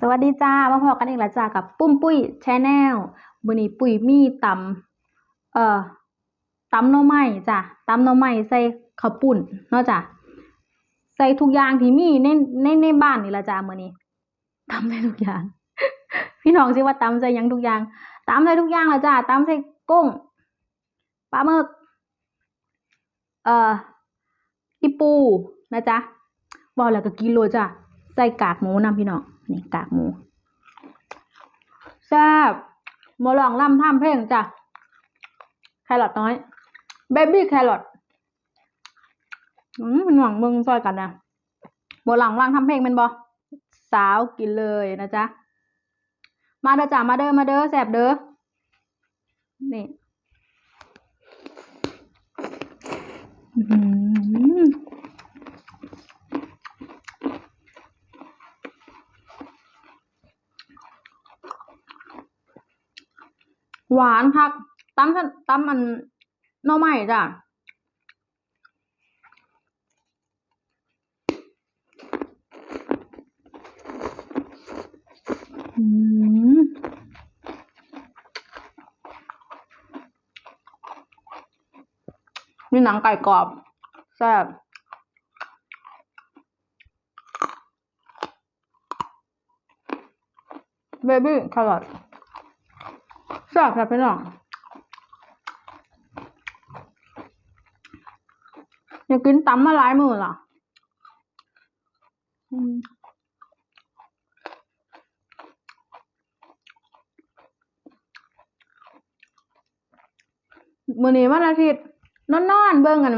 สวัสดีจ้า มาพอกันอีกแล้วจ้ากับปุ้มปุ้ยแชนแนลมื้อนี้ปุ้ยมีตำเอ่อตำหน่อไม้จ้ะตำหน่อไม้ใส่ข้าวปุ้นเนาะจ้ะใส่ทุกอย่างที่มีในในในบ้านนี่ละจ้ามื้อนี้ตำใส่ทุกอย่าง พี่น้องสิว่าตำใส่ยังทุกอย่างตำใส่ทุกอย่างละจ้าตำใส่กุ้งปลาหมึกเอ่ออีปูนะจ๊ะบอกแล้วก็กินโลจ้ะใส่กากหมูนำพี่น้อง นี่กากหมูแซ่บหมอลองล่ำทำเพลงจ้ะ แครอทน้อยเบบี้แครอทอืมหน่วงมึงซอยกันนะหมอลองว่างทำเพลงเป็นบอสาวกินเลยนะจ๊ะ มาเด้อจ้ะมาเด้อมาเด้อแซ่บเด้อ นี่ หวานคักตำซะตำมันหน่อไม้จ้ะอืมมีหนังไก่กรอบแซ่บเบบี้แครอท แซ่บครับพี่น้องอยากกินตำมาหลายมือล่ะอืมมื้อนี้วันอาทิตย์นอนนอนเบิ่งกัน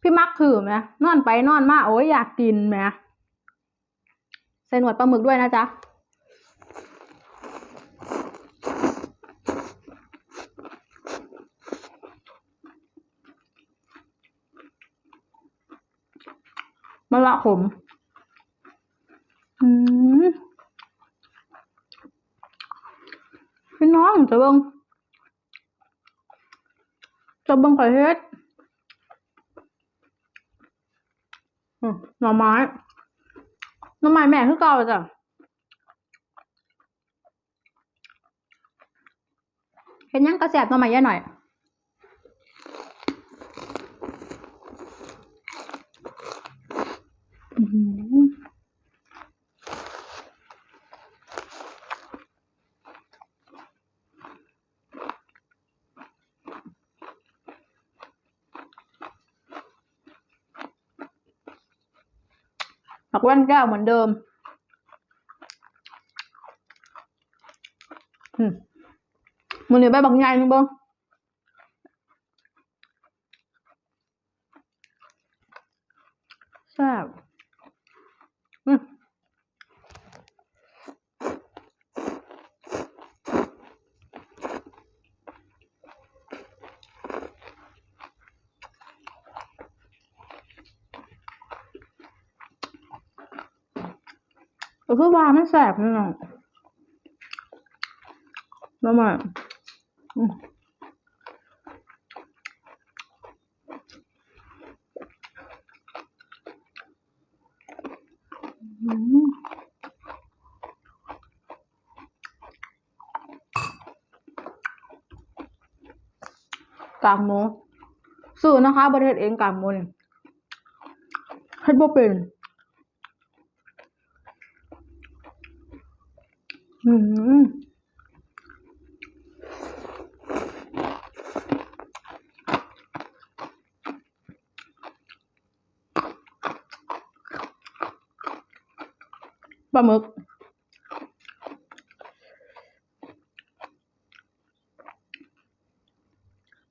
พี่มักคือไหมนอนไปนอนมาโอ้ยอยากกินไหมใส่หนวดปลาหมึกด้วยนะจ๊ะ มะละขม อืมพี่น้องจะเบิ่งจะเบิ่งข่อยเฮ็ดหน่อไม้หน่อไม้แม่คือเก่าจ้ะเห็นยังกระแสบหน่อไม้เย่าหน่อย ผักแว่นแก้วเหมือนเดิมอืมมันเหลือใบบักใหญ่นึงเบ้งแซ่บอืม ก็คือว่ามันแสบนี่น้องแล้วมาอืมอืมกากหมูซื้อนะคะประเทศเองกากหมูเนี่ยเฮ็ดบ่เป็น อืมปลาหมึก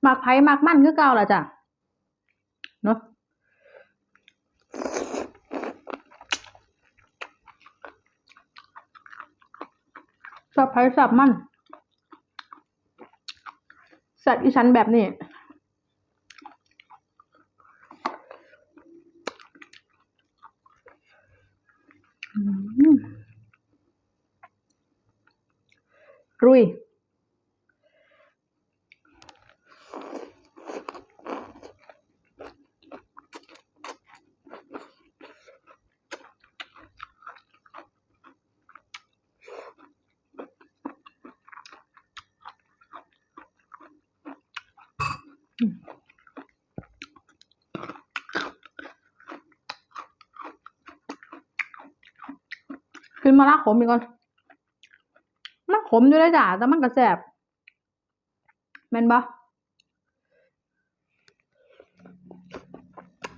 หมักไผ่หมักมันคือเก่าล่ะจ้ะเนาะ สับไผ่สับมันสัตว์อีสันแบบนี้ อืมรุย อ ขึ้นมาละขมอีกก่อนมันขมอยู่เลยจ้ะแต่มันก็แซ่บแม่นบ่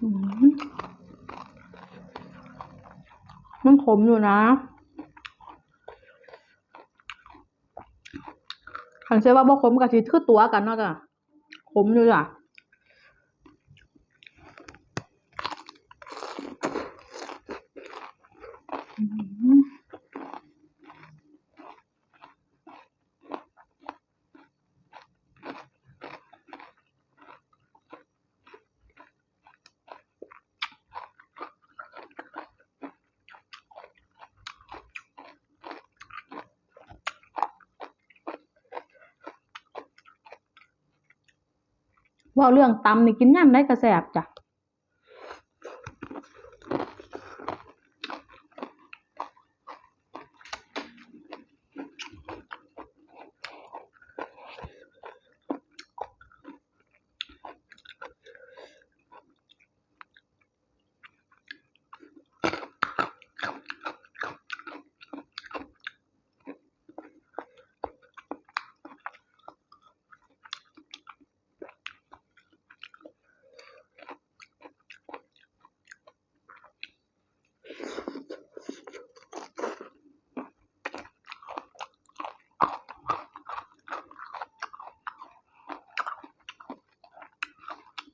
อืมมันขมอยู่นะขันเชื่อว่าบ่ขมกับสิคือตัวกันเนาะจ้ะขมอยู่จ้ะ ว่าเรื่องตำนี่กินย่ำได้กระแสบจ้ะ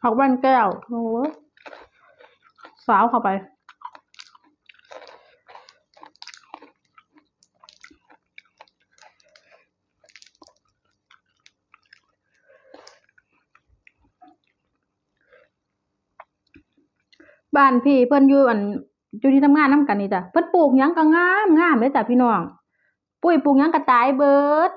ผักแว่นแก้วโอ้สาวเข้าไป บ้านพี่เพิ่นอยู่อันอยู่ที่ทำงานนํกันนี่จ้ะเพิ่นปลูกหยังก็งามงามเลยจ้ะพี่น้อง ปุ้ยปลูกหยังก็ตายเบิด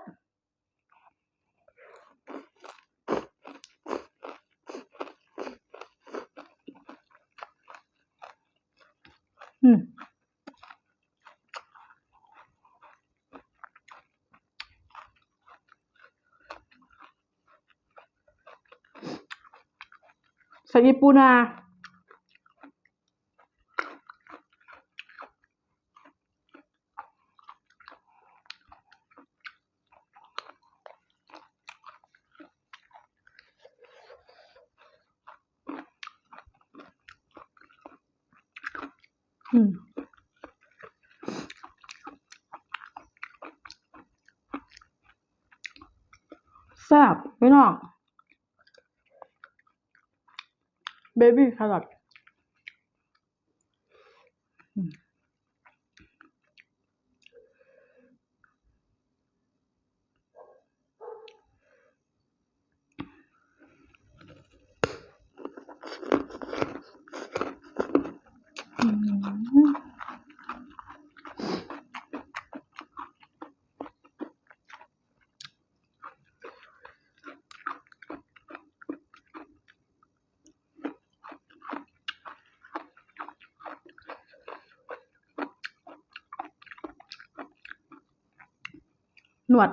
อืมใส่ อืมแซ่บไม่นอกเบบี้แครอท หนวด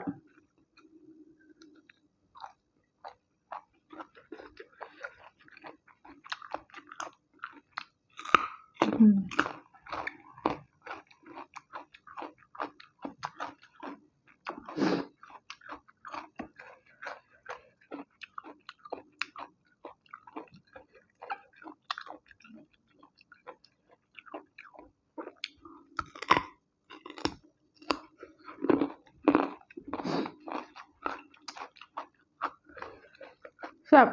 แซ่บ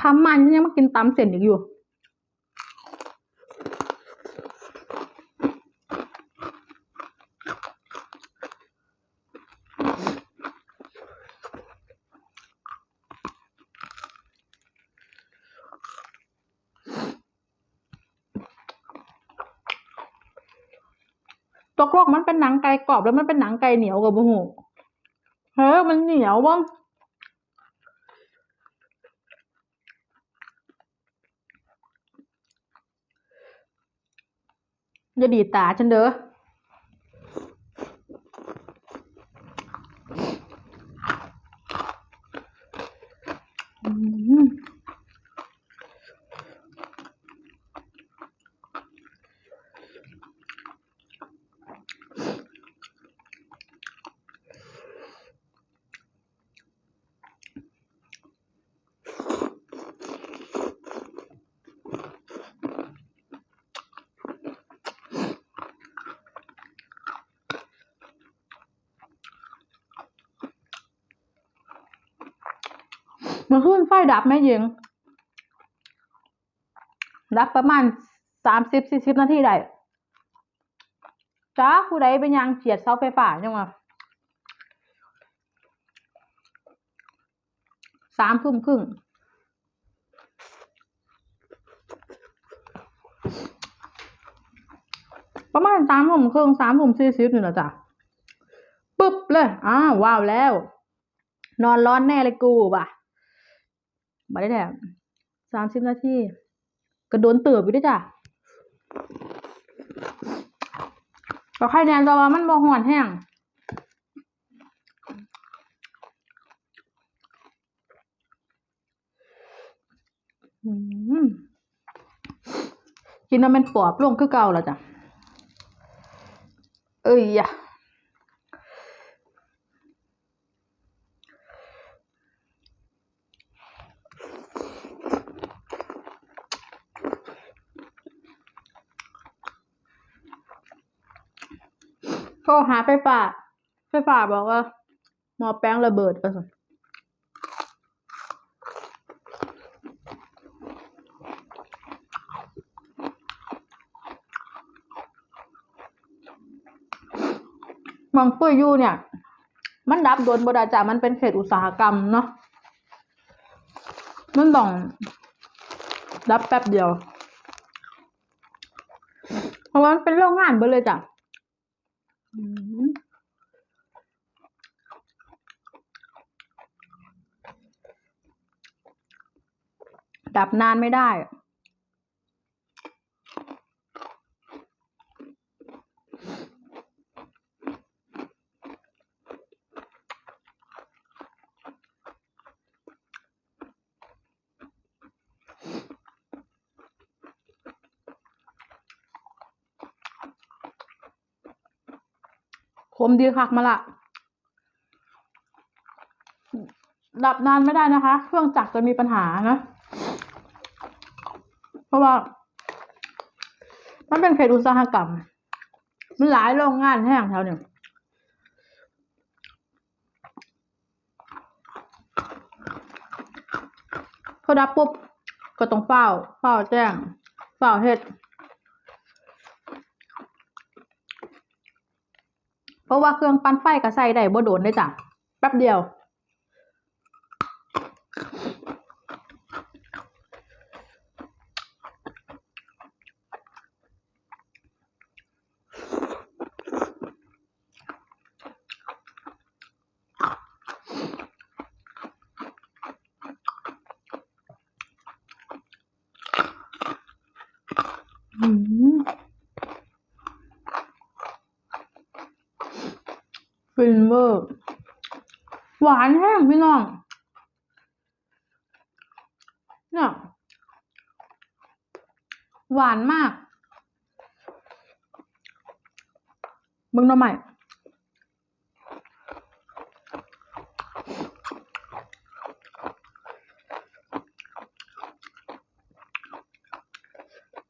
คำมันยังมากินตำเสร็จอีกอยู่ ตกลงมันเป็นหนังไก่กรอบแล้วมันเป็นหนังไก่เหนียวกับบุหูเฮ้ยมันเหนียวบ้างอย่าดีตาฉันเด้อ มันขึ้นไฟดับไหมยิงดับประมาณสามสิบสี่สิบนาทีได้จ้าผู้ใดเป็นยังเจียดเสาไฟฟ้าจังวะสามทุ่มครึ่งประมาณสามทุ่มครึ่งสามทุ่มสี่สิบนี่แหละจ้ะปึ๊บเลยอ้าวว้าวแล้ว นอนร้อนแน่เลยกูป่ะ มาได้แล้สามสิบนาทีกระโดนเติบอยู่ด้วยจ้ะก็ใครแนนจะว่ามันบ่หอนแห้งกินแล้วมันปอบลงคือเก่าแล้วจ้ะ เอ้ยอะ รหาไฟฟ้าไฟฟ้าบอกว่า หมอแป้งระเบิดไปสิมองปุ้ยยู่เนี่ย มันดับโดนบดาจ่ามันเป็นเขตอุตสาหกรรมเนาะมันต้องดับแป๊บเดียว เพราะว่ามันเป็นโรงงานเบิดเลยจ้ะ ดับนานไม่ได้ ค มดีคักมาละดับนานไม่ได้นะคะ เครื่องจักรจะมีปัญหานะ เพราะว่า มันเป็นเขตอุตสาหกรรม มันหลายโรงงานแห้งแถวเนี่ยพอดับปุ๊บ ก็ต้องเฝ้า เฝ้าแจ้ง เฝ้าเฮ็ด เพราะว่าเครื่องปั้นไฟก็ใส่ได้บ่โดนได้จ้ะแป๊บเดียว อืม ฟินเวอร์ หวานแห้งพี่น้องเนี่ยหวานมากเบิ่งหน่อใหม่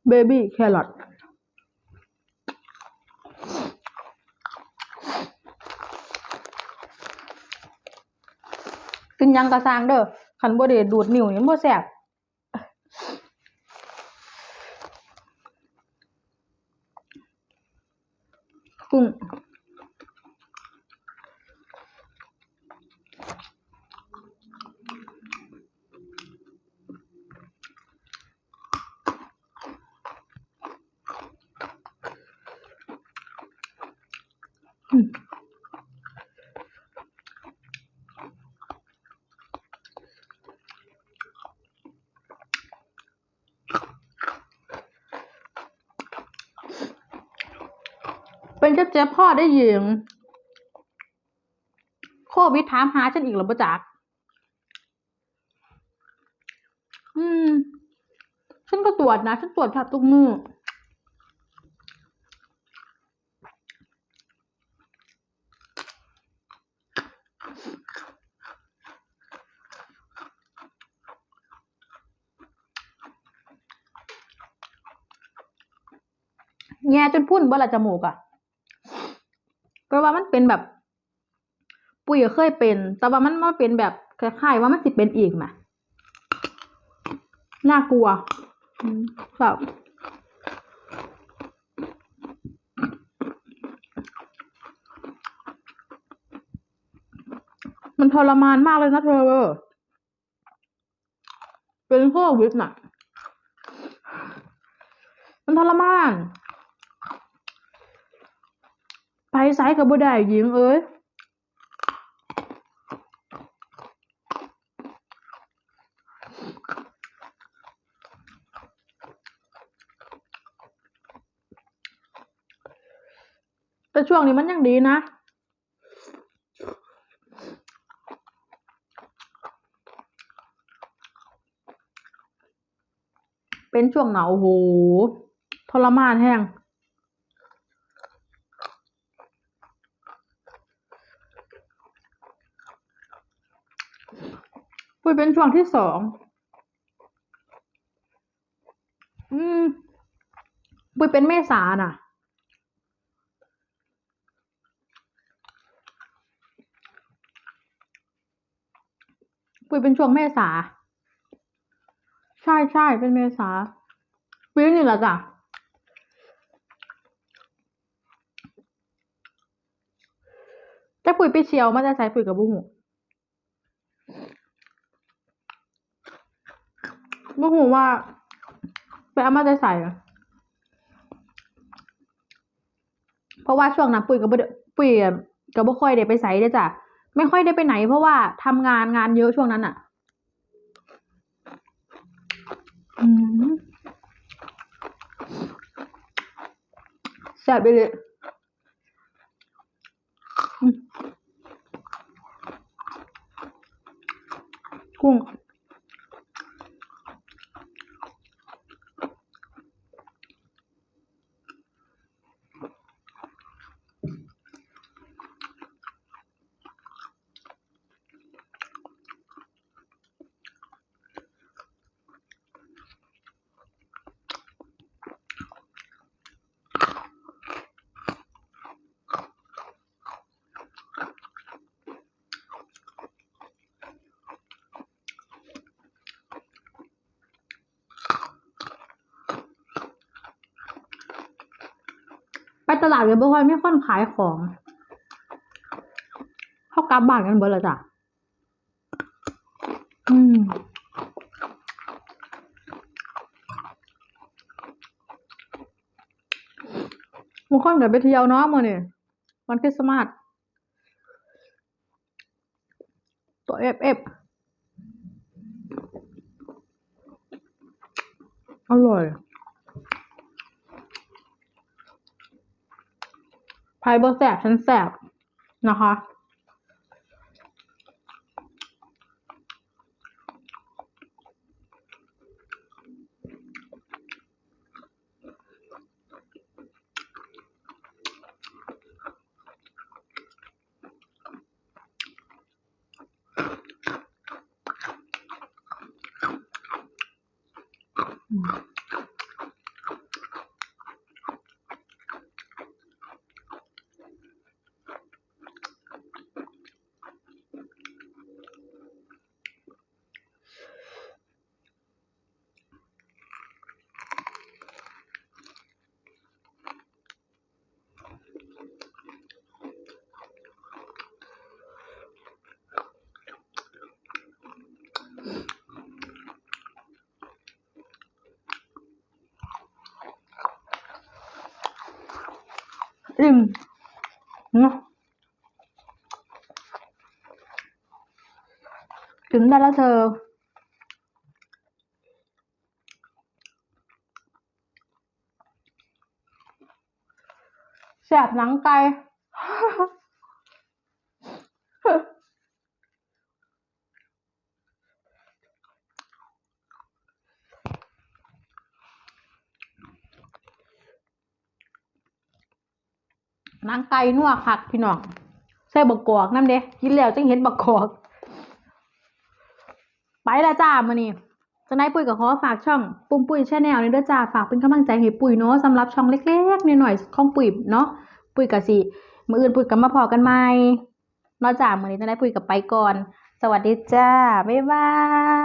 เบบี้แครอทกินห ยังกระซางเด้อคันบ่ได้ดูดนิ้วยังบ่แซ่บกุ้งอืม เป็นเจ็บเจ็บพ่อได้ยิงโควิดถามหาฉันอีกหรอปะจัก อืม ฉันก็ตรวจนะ ฉันตรวจแทบทุกมือแง่จนพุ่นบ่ละจมูกอะ ว่ามันเป็นแบบ ปุ้ยก็เคยเป็น แต่ว่ามันมาเป็นแบบคล้ายๆว่ามันสิเป็นอีกมาน่ากลัวแบบมันทรมานมากเลยนะเธอ เป็นโควิดน่ะ มันทรมาน ไปไซส์กับบ่ได้หญิงเอ้ยแต่ช่วงนี้มันยังดีนะ เป็นช่วงหนาวโหทรมานแห้ง ปุ้ยเป็นช่วงที่สอง อืมปุยเป็นเมษาน่ะ ปุยเป็นช่วงเมษา ใช่ใช่เป็นเมษาปีนี้แหละจ้ะแต่ปุ๋ยไปเชียวมาจะใส่ปุ๋ยกับบุ้ง บุ้งว่า ไปเอามาจะใส่อะเพราะว่าช่วงนั้นปุ๋ยกับบ่ได้ปุ๋ยกับบ่ค่อยได้ไปใส่เด้อจ้ะไม่ค่อยได้ไปไหน เพราะว่าทำงานงานเยอะช่วงนั้นอะอืมแซ่บไปเลยอืมกุ้ง ตลาดกันบ่ค่อยมีคนขายของเขากลับบ้านกันเบิดแล้วจ้ะอืมบางคนก็ไปเที่ยวเนาะมื้อนี้วันคริสต์มาสตัวเอฟเอฟอร่อย ไพ่บ่แสบฉันแสบนะคะ อิ่มเนาะถึงได้แล้วเธอ แสบห นังไก่นัวคักพี่น้องใส่บักกอกน้ำเด้กินแล้วจังเห็นบักกอก ไปละจ้ามื้อนี้จะนายปุ้ยกับขอฝากช่องปุ้มปุ้ยแชาแนลนี่ด้วยจ้าฝากเป็นกำลังใจให้ปุ้ยเนาะสำหรับช่องเล็กๆหน่อยๆของปุ้ยเนาะปุ้ยกับสิมืออื่นปุ้ยกับมาพอกันใหมนาะจ้ามื้อนี้จะนายปุ้ยกับไปก่อน สวัสดีจ้าบ๊ายบาย